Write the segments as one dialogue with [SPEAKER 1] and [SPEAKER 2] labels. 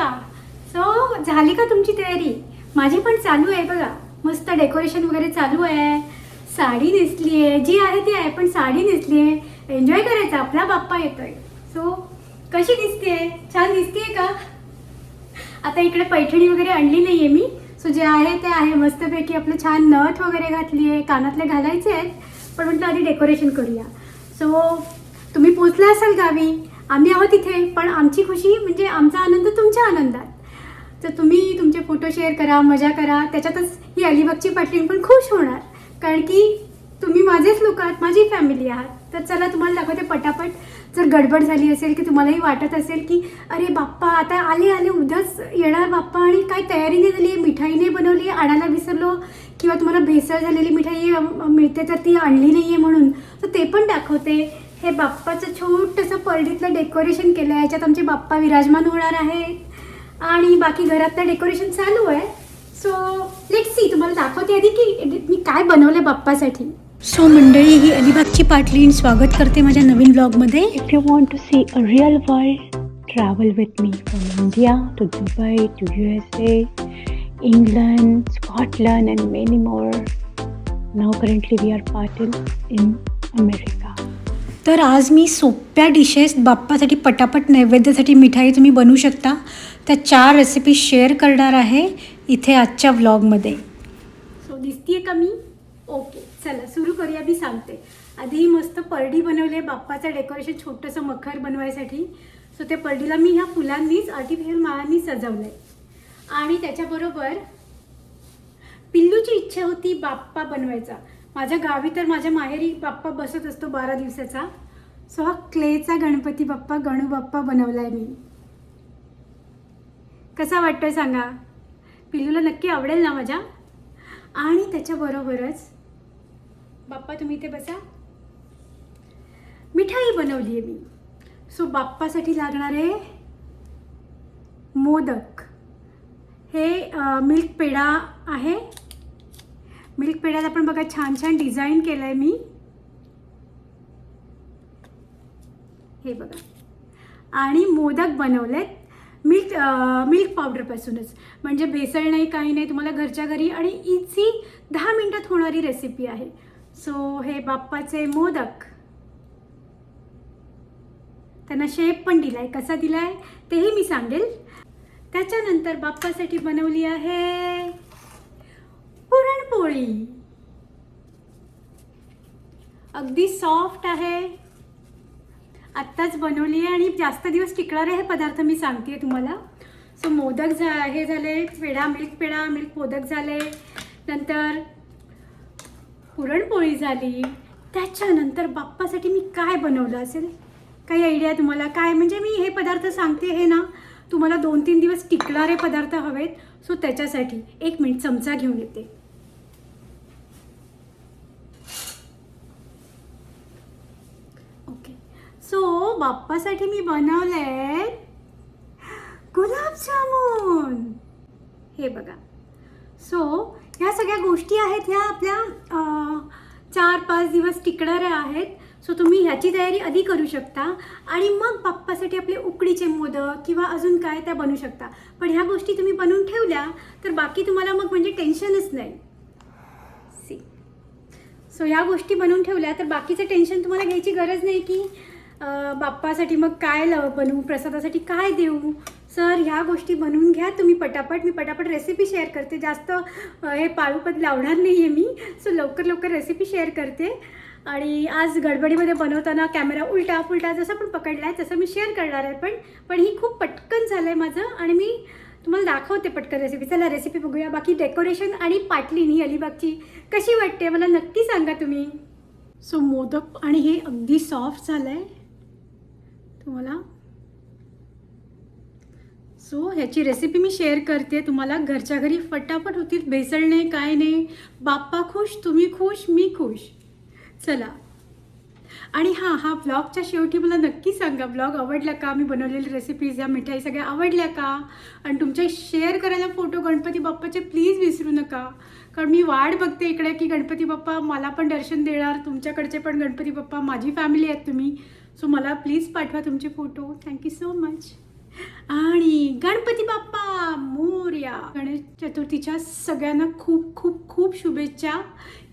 [SPEAKER 1] का? सो झाली का तुमची तयारी? माझी पण चालू आहे बघा. मस्त डेकोरेशन वगैरे चालू आहे. साडी नेसली आहे. जी आहे ती आहे पण साडी नेसली आहे. एन्जॉय करायचा. आपला बाप्पा येतोय. सो कशी दिसते छान दिसते का? आता इकडे पैठणी वगैरे आणली नाही आहे मी. सो जे आहे ते आहे. मस्तपैकी आपलं छान नथ वगैरे घातली आहे. कानातले घालायचे आहेत. पण म्हटलं आधी डेकोरेशन करूया. सो तुम्ही पोचला असाल गावी? आम्ही आहोत इथे पण आमची खुशी म्हणजे आमचा आनंद तुमच्या आनंदात. तर तुम्ही तुमचे फोटो शेअर करा मजा करा. त्याच्यातच ही अलिबागची पाटलीण पण खुश होणार. कारण की तुम्ही माझेच लोक आहात माझी फॅमिली आहात. तर चला तुम्हाला दाखवते पटापट. जर गडबड झाली असेल की तुम्हालाही वाटत असेल की अरे बाप्पा आता आले आले उद्याच येणार बाप्पा आणि काय तयारी नाही झाली आहे मिठाई नाही बनवली आहे आणायला विसरलो किंवा तुम्हाला भेसळ झालेली मिठाई मिळते तर ती आणली नाही आहे म्हणून. तर ते पण दाखवते. हे बाप्पाचं छोटंसं परडीतलं डेकोरेशन केलं आहे याच्यात आमचे बाप्पा विराजमान होणार आहेत आणि बाकी घरातलं डेकोरेशन चालू आहे. सो लेट सी तुम्हाला दाखवते आधी की मी काय बनवलं बाप्पासाठी. सो मंडळी ही अलिबागची पाटलीण स्वागत करते माझ्या नवीन ब्लॉगमध्ये
[SPEAKER 2] If you want to see a real world, travel with me from India to Dubai to USA, England, Scotland, and many more. Now, currently, we are parted in America.
[SPEAKER 1] तर आज मी सोप्या डिशेस बाप्पासाठी पटापट नैवेद्यासाठी मिठाई तुम्ही बनवू शकता. त्या चार रेसिपी शेअर करणार आहे इथे आजच्या व्लॉगमध्ये सो दिसतीये का मी? ओके चला सुरू करूया. मी सांगते. आधी मस्त परडी बनवली आहे बाप्पाचं डेकोरेशन छोटंसं मखर बनवायसाठी. सो त्या परडीला मी ह्या फुलांनीच आर्टिफिशियल माळांनी सजवलं आहे आणि त्याच्याबरोबर पिल्लूची इच्छा होती बाप्पा बनवायचा. माझ्या गावी तर माझ्या माहेरी बाप्पा बसत असतो बारा दिवसाचा. सो हा क्लेचा गणपती बाप्पा गणू बाप्पा बनवला आहे मी. कसा वाटतोय सांगा? पिल्लूला नक्की आवडेल ना माझ्या? आणि त्याच्याबरोबरच बाप्पा तुम्ही इथे बसा. मिठाई बनवली आहे मी. सो बाप्पासाठी लागणारे मोदक. हे मिल्क पेढा आहे. मिल्क पेड्याला पण बघा छान छान डिझाईन केलं आहे मी. हे बघा. आणि मोदक बनवलेत. मिल्क मिल्क पावडरपासूनच. म्हणजे भेसळ नाही काही नाही तुम्हाला घरच्या घरी आणि इझी दहा मिनटात होणारी रेसिपी आहे. सो हे बाप्पाचे मोदक. त्यांना शेप पण दिलाय. कसा दिलाय तेही मी सांगेल. त्याच्यानंतर बाप्पासाठी बनवली आहे पुरणपोळी. अगदी सॉफ्ट आहे. आत्ताच बनवली आहे आणि जास्त दिवस टिकणारे हे पदार्थ मी सांगते तुम्हाला. सो मोदक झा हे झाले पेढा मिल्क पेढा मिल्क मोदक झाले. नंतर पुरणपोळी झाली. त्याच्यानंतर बाप्पासाठी मी काय बनवलं असेल? काही आयडिया तुम्हाला? काय? म्हणजे मी हे पदार्थ सांगते हे ना तुम्हाला दोन तीन दिवस टिकणारे पदार्थ हवेत. सो त्याच्यासाठी एक मिनिट चमचा घेऊन येते ओके सो बाप्पासाठी मी बनवलंय गुलाबजामुन हे बघा. सो ह्या सगळ्या गोष्टी आहेत ह्या आपल्या चार पाच दिवस टिकणाऱ्या आहेत. सो तुम्ही ह्याची तयारी आधी करू शकता आणि मग बाप्पासाठी आपले उकडीचे मोदक किंवा अजून काय त्या बनवू शकता. पण ह्या गोष्टी तुम्ही बनवून ठेवल्या तर बाकी तुम्हाला मग म्हणजे टेन्शनच नाही. सी सो ह्या गोष्टी बनवून ठेवल्या तर बाकीचं टेन्शन तुम्हाला घ्यायची गरज नाही की बाप्पासाठी मग काय ल बनवू? प्रसादासाठी काय देऊ? सर ह्या गोष्टी बनवून घ्या. तुम्ही पटापट मी पटापट रेसिपी शेअर करते. जास्त हे पाळूपद लावणार नाही आहे मी. सो लवकर लवकर रेसिपी शेअर करते. आणि आज गडबडीमध्ये बनवताना कॅमेरा उलटा पुलटा जसा पण पकडला आहे तसं मी शेअर करणार आहे पण पण ही खूप पटकन झालं आहे माझं. आणि मी तुम्हाला दाखवते पटकन रेसिपी चला रेसिपी बघूया. बाकी डेकोरेशन आणि पाटलीन ही अलिबागची कशी वाटते? मला नक्की सांगा तुम्ही. सो मोदक आणि हे अगदी सॉफ्ट झालं आहे तुम्हाला? सो ह्याची रेसिपी मी शेअर करते. तुम्हाला घरच्या घरी फटाफट होतील. भेसळ नाही काय नाही. बाप्पा खुश तुम्ही खुश मी खुश. चला. आणि हां हा ब्लॉगच्या शेवटी मला नक्की सांगा ब्लॉग आवडला का? मी बनवलेली रेसिपीज या मिठाई सगळ्या आवडल्या का? आणि तुमच्या शेअर करायला फोटो गणपती बाप्पाचे प्लीज विसरू नका. कारण मी वाट बघते इकडे की गणपती बाप्पा मला पण दर्शन देणार. तुमच्याकडचे पण गणपती बाप्पा माझी फॅमिली आहेत तुम्ही. सो मला प्लीज पाठवा तुमचे फोटो थँक्यू सो मच आणि गणपती बाप्पा मोरया. गणेश चतुर्थीच्या सगळ्यांना खूप खूप खूप शुभेच्छा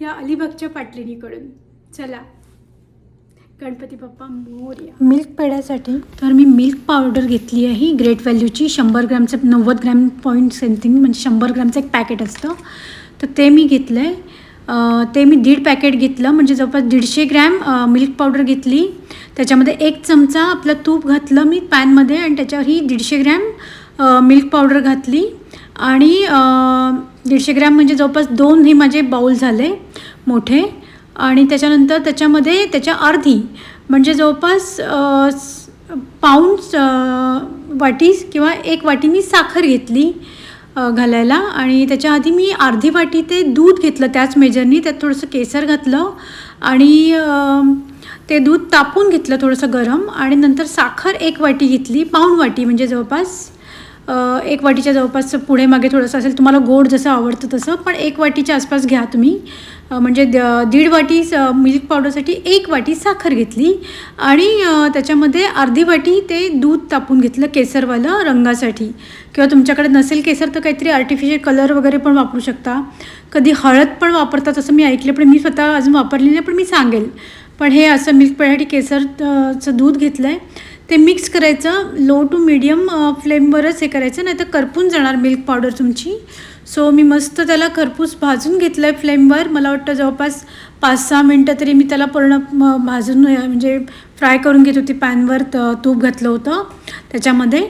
[SPEAKER 1] या अलिबागच्या पाटलिनीकडून. चला. गणपती बाप्पा मोरया. मिल्क पेढ्यासाठी. तर मी मिल्क पावडर घेतली आहे. ग्रेट व्हॅल्यूची शंभर ग्रॅमचं नव्वद ग्रॅम पॉईंट सेंथिंग म्हणजे शंभर ग्रॅमचं एक पॅकेट असतं. तर ते मी घेतलं आहे ते मी दीड पॅकेट घेतलं. म्हणजे जवळपास दीडशे ग्रॅम मिल्क पावडर घेतली. त्याच्यामध्ये एक चमचा आपलं तूप घातलं मी पॅनमध्ये आणि त्याच्यावर ही दीडशे ग्रॅम मिल्क पावडर घातली. आणि दीडशे ग्रॅम म्हणजे जवळपास दोन हे माझे बाउल झाले मोठे. आणि त्याच्यानंतर त्याच्यामध्ये त्याच्या अर्धी म्हणजे जवळपास पाऊंड पाऊण वाटी किंवा एक वाटी मी साखर घेतली. घालायला. आणि त्याच्या आधी मी अर्धी वाटी ते दूध घेतलं त्याच मेजरनी त्यात थोडंसं केसर घातलं. आणि ते दूध तापून घेतलं थोडंसं गरम. आणि नंतर साखर एक वाटी घेतली पाऊण वाटी म्हणजे जवळपास. एक वाटीच्या जवळपास पुढे मागे थोडंसं असेल तुम्हाला गोड जसं आवडतं तसं पण एक वाटीच्या आसपास घ्या तुम्ही. म्हणजे द- दीड वाटी स- मिल्क पावडरसाठी एक वाटी साखर घेतली आणि त्याच्यामध्ये अर्धी वाटी ते दूध तापून घेतलं केसरवालं रंगासाठी. किंवा तुमच्याकडे नसेल केसर तर काहीतरी आर्टिफिशियल कलर वगैरे पण वापरू शकता. कधी हळद पण वापरतात असं मी ऐकलं पण मी स्वतः अजून वापरली नाही पण मी सांगेल. पण हे असं मिल्क पेढ्यासाठी केसरचं दूध घेतलं आहे ते मिक्स करायचं लो टू मिडियम फ्लेमवरच हे करायचं नाही तर करपून जाणार मिल्क पावडर तुमची. सो मी मस्त त्याला खरपूस भाजून घेतलं आहे फ्लेमवर मला वाटतं जवळपास पाच सहा मिनटं तरी मी त्याला पूर्ण म, भाजून म्हणजे फ्राय करून घेत होती पॅनवर तूप घातलं होतं त्याच्यामध्ये.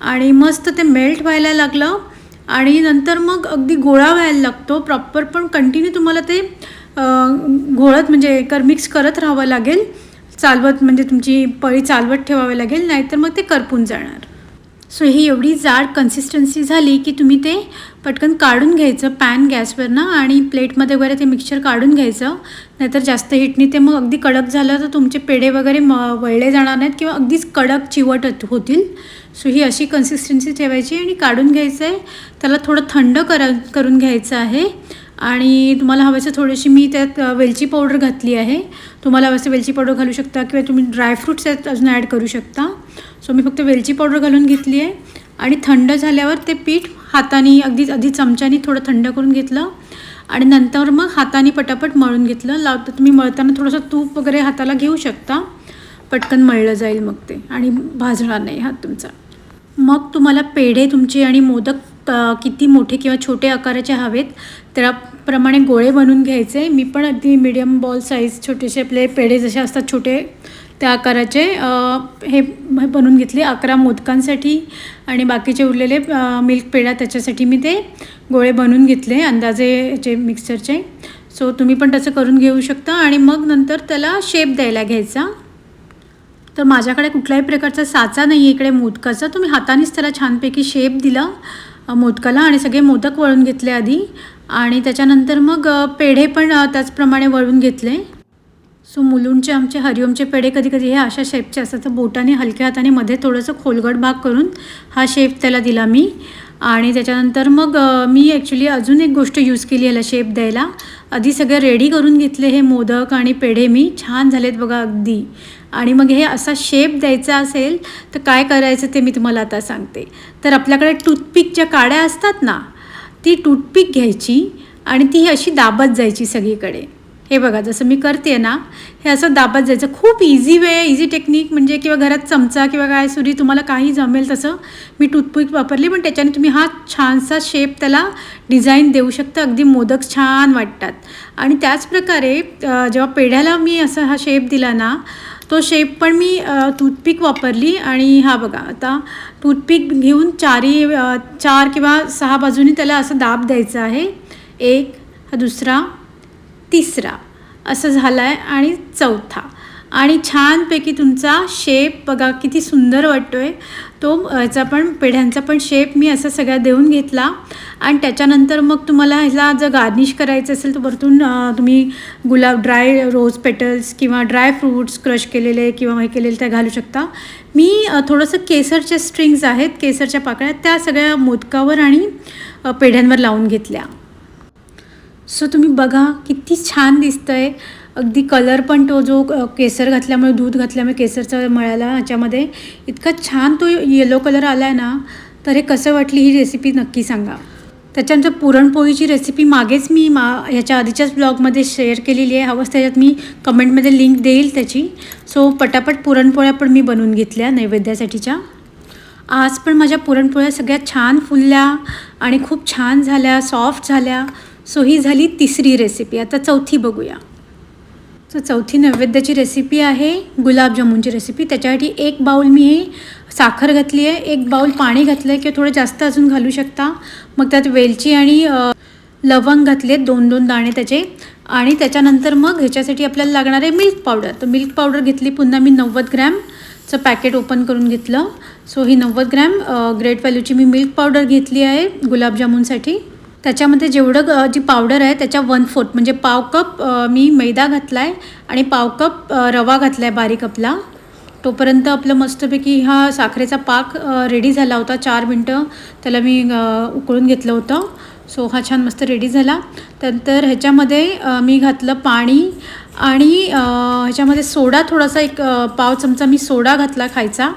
[SPEAKER 1] आणि मस्त ते मेल्ट व्हायला लागलं. आणि नंतर मग अगदी गोळा व्हायला लागतो. प्रॉपर पण कंटिन्यू तुम्हाला ते घोळत म्हणजे कर मिक्स करत राहावं लागेल. चालवत म्हणजे तुमची पळी चालवत ठेवावी लागेल नाहीतर मग ते करपून जाणार. सो ही एवढी जाड कन्सिस्टन्सी झाली की तुम्ही ते पटकन काढून घ्यायचं पॅन गॅसवरनं आणि प्लेटमध्ये वगैरे ते मिक्सचर काढून घ्यायचं. नाहीतर जास्त हिटनी ते मग अगदी कडक झालं तर तुमचे पेढे वगैरे म वळले जाणार नाहीत किंवा अगदीच कडक चिवट होतील. सो ही अशी कन्सिस्टन्सी ठेवायची आणि काढून घ्यायचं आहे त्याला थोडं थंड करा करून घ्यायचं आहे. आणि तुम्हाला हवं थोडीशी मी त्यात वेलची पावडर घातली आहे. तुम्हाला हवं वेलची पावडर घालू शकता किंवा तुम्ही ड्रायफ्रूट्स त्यात अजून ॲड करू शकता. सो मी फक्त वेलची पावडर घालून घेतली आहे. आणि थंड झाल्यावर ते पीठ हाताने अगदी अगदी चमच्याने थोडं थंड करून घेतलं. आणि नंतर मग हाताने पटापट मळून घेतलं. लावतं तुम्ही मळताना थोडंसं तूप वगैरे हाताला घेऊ शकता. पटकन मळलं जाईल मग ते. आणि भाजणार नाही हात तुमचा. मग तुम्हाला पेढे तुमचे आणि मोदक किती मोठे किंवा छोटे आकाराचे हवेत त्याप्रमाणे गोळे बनवून घ्यायचे. मी पण अगदी मिडियम बॉल साईज छोटेसे आपले पेढे जसे असतात छोटे त्या आकाराचे हे बनवून घेतले. अकरा मोदकांसाठी आणि बाकीचे उरलेले मिल्क पेढा त्याच्यासाठी मी ते गोळे बनवून घेतले अंदाजे याचे मिक्सरचे सो तुम्ही पण तसं करून घेऊ शकता आणि मग नंतर त्याला शेप द्यायला घ्यायचा. तर माझ्याकडे कुठल्याही प्रकारचा साचा नाही आहे इकडे मोदकाचा. तुम्ही हातानेच त्याला छानपैकी शेप दिला. मोदकाला आणि सगळे मोदक वळून घेतले आधी. आणि त्याच्यानंतर मग पेढे पण त्याचप्रमाणे वळून घेतले. सो मुलुंडचे आमचे हरिओमचे पेढे कधी कधी हे अशा शेपचे असतात. तर बोटाने हलक्या हाताने मध्ये थोडंसं खोलगट भाग करून हा शेप त्याला दिला मी. आणि त्याच्यानंतर मग मी ॲक्च्युली अजून एक गोष्ट यूज केली याला शेप द्यायला. आधी सगळे रेडी करून घेतले हे मोदक आणि पेढे मी. छान झालेत बघा अगदी. आणि मग हे असा शेप द्यायचा असेल तर काय करायचं ते मी तुम्हाला आता सांगते. तर आपल्याकडे टूथपिक ज्या काड्या असतात ना ती टूथपिक घ्यायची आणि ती अशी दाबत जायची सगळीकडे. हे बघा जसं मी करते ना हे असं दाबत जायचं. खूप इझी वे इझी टेक्निक म्हणजे किंवा घरात चमचा किंवा काय सुरी तुम्हाला काही जमेल तसं मी टूथपिक वापरली पण त्याच्याने तुम्ही हा छानसा शेप त्याला डिझाईन देऊ शकता. अगदी मोदक छान वाटतात. आणि त्याचप्रकारे जेव्हा पेढ्याला मी असा हा शेप दिला ना तो शेप पण मी टूथपिक वापरली आणि हा बघा आता टूथपिक घेऊन चारी चार किंवा सहा बाजूनी त्याला असं दाब द्यायचं आहे. एक हा दुसरा तिसरा. असं झाला आहे आणि चौथा. आणि छानपैकी तुमचा शेप बघा किती सुंदर वाटतो आहे तो ह्याचा पण पेढ्यांचा पण शेप मी असा सगळा देऊन घेतला. आणि त्याच्यानंतर मग तुम्हाला ह्याला जर गार्निश करायचं असेल तर वरतून तुम्ही गुलाब ड्राय रोज पेटल्स किंवा ड्राय फ्रूट्स क्रश केलेले किंवा हे केलेले त्या घालू शकता. मी थोडंसं केसरच्या स्ट्रिंग्स आहेत केसरच्या पाकळ्या त्या सगळ्या मोदकावर आणि पेढ्यांवर लावून घेतल्या. सो तुम्ही बघा किती छान दिसतं आहे अगदी कलर पण तो जो केसर घातल्यामुळे दूध घातल्यामुळे केसरचा मळाला ह्याच्यामध्ये इतका छान तो येलो कलर आला आहे ना तर हे कसं वाटली ही रेसिपी नक्की सांगा. त्याच्यानंतर पुरणपोळीची रेसिपी मागेच मी मा ह्याच्या आधीच्याच ब्लॉगमध्ये शेअर केलेली आहे. हवंच त्याच्यात मी कमेंटमध्ये लिंक देईल त्याची. सो पटापट पुरणपोळ्या पण मी बनवून घेतल्या नैवेद्यासाठीच्या. आज पण माझ्या पुरणपोळ्या सगळ्या छान फुलल्या आणि खूप छान झाल्या सॉफ्ट झाल्या. सो ही झाली तिसरी रेसिपी आता चौथी बघूया. तर चौथी नैवेद्याची रेसिपी आहे गुलाबजामुनची रेसिपी त्याच्यासाठी एक बाऊल मी साखर घातली आहे एक बाऊल पाणी घातलं आहे किंवा थोडं जास्त अजून घालू शकता. मग त्यात वेलची आणि लवंग घातले दोन दोन दाणे त्याचे. आणि त्याच्यानंतर मग ह्याच्यासाठी आपल्याला लागणार आहे मिल्क पावडर तर मिल्क पावडर घेतली पुन्हा मी नव्वद ग्रॅमचं पॅकेट ओपन करून घेतलं. सो ही नव्वद ग्रॅम ग्रेट व्हॅल्यूची मी मिल्क पावडर घेतली आहे गुलाबजामुनसाठी त्याच्यामध्ये जेवढं ग जी पावडर आहे त्याच्या वन फोर्थ म्हणजे पाव कप मी मैदा घातला आहे आणि पाव कप रवा घातला आहे बारीक आपला. तोपर्यंत आपलं मस्तपैकी हा साखरेचा पाक रेडी झाला होता चार मिनटं. त्याला मी उकळून घेतलं होतं. सो हा छान मस्त रेडी झाला. त्यानंतर ह्याच्यामध्ये मी घातलं पाणी आणि ह्याच्यामध्ये सोडा थोडासा एक पाव चमचा मी सोडा घातला खायचा.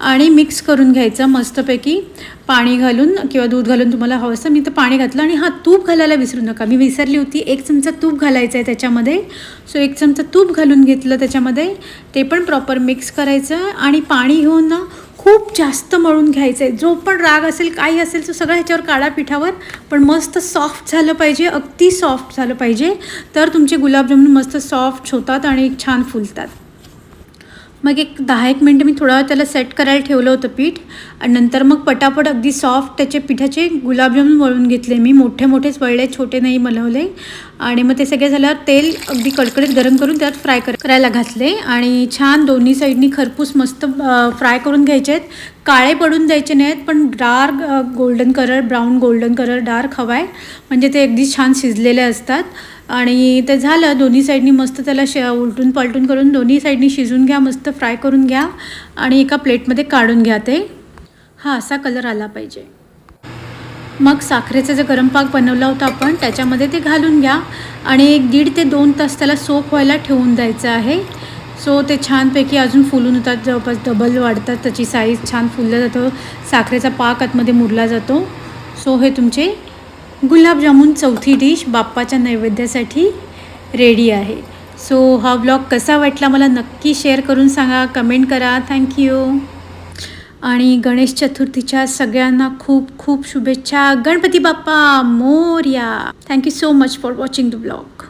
[SPEAKER 1] आणि मिक्स करून घ्यायचं मस्तपैकी. पाणी घालून किंवा दूध घालून तुम्हाला हवं असं मी तर पाणी घातलं आणि हा तूप घालायला विसरू नका. मी विसरली होती एक चमचा तूप घालायचं आहे त्याच्यामध्ये. सो एक चमचा तूप घालून घेतलं त्याच्यामध्ये. ते पण प्रॉपर मिक्स करायचं आणि पाणी घेऊन ना खूप जास्त मळून घ्यायचं आहे जो पण राग असेल काही असेल तो सगळं ह्याच्यावर काढा पिठावर. पण मस्त सॉफ्ट झालं पाहिजे अगदी सॉफ्ट झालं पाहिजे. तर तुमचे गुलाबजामुन मस्त सॉफ्ट होतात आणि छान फुलतात. मग एक दहा एक मिनटं मी थोडा त्याला सेट करायला ठेवलं होतं पीठ. आणि नंतर मग पटापट अगदी सॉफ्ट त्याचे पिठाचे गुलाबजामुन वळून घेतले मी. मोठे मोठेच वळले छोटे नाही बनवले आणि मग ते सगळे झाल्यावर तेल अगदी कडकडीत गरम करून त्यात फ्राय कर करायला घातले. आणि छान दोन्ही साईडनी खरपूस मस्त फ्राय करून घ्यायचे आहेत काळे पडून द्यायचे नाहीत पण dark golden colour brown golden colour dark हवा आहे म्हणजे ते अगदी छान शिजलेले असतात. आणि ते झालं दोन्ही साईडनी मस्त त्याला श उलटून पलटून करून दोन्ही साईडनी शिजून घ्या मस्त फ्राय करून घ्या. आणि एका प्लेटमध्ये काढून घ्या ते. हा असा कलर आला पाहिजे. मग साखरेचा जो गरम पाक बनवला होता आपण त्याच्यामध्ये ते घालून घ्या. आणि एक दीड ते दोन तास त्याला सोप व्हायला ठेवून द्यायचं आहे. सो ते छानपैकी अजून फुलून होतात. जवळपास डबल वाढतात. त्याची साईज छान फुललं जातं. साखरेचा पाक आतमध्ये मुरला जातो. सो हे तुमचे गुलाबजामुन चौथी डिश बाप्पाच्या नैवेद्यासाठी रेडी आहे. सो हा ब्लॉग कसा वाटला मला नक्की शेअर करून सांगा. कमेंट करा. थँक्यू आणि गणेश चतुर्थीच्या सगळ्यांना खूप खूप शुभेच्छा. Ganpati Bappa Morya. Thank you so much for watching the blog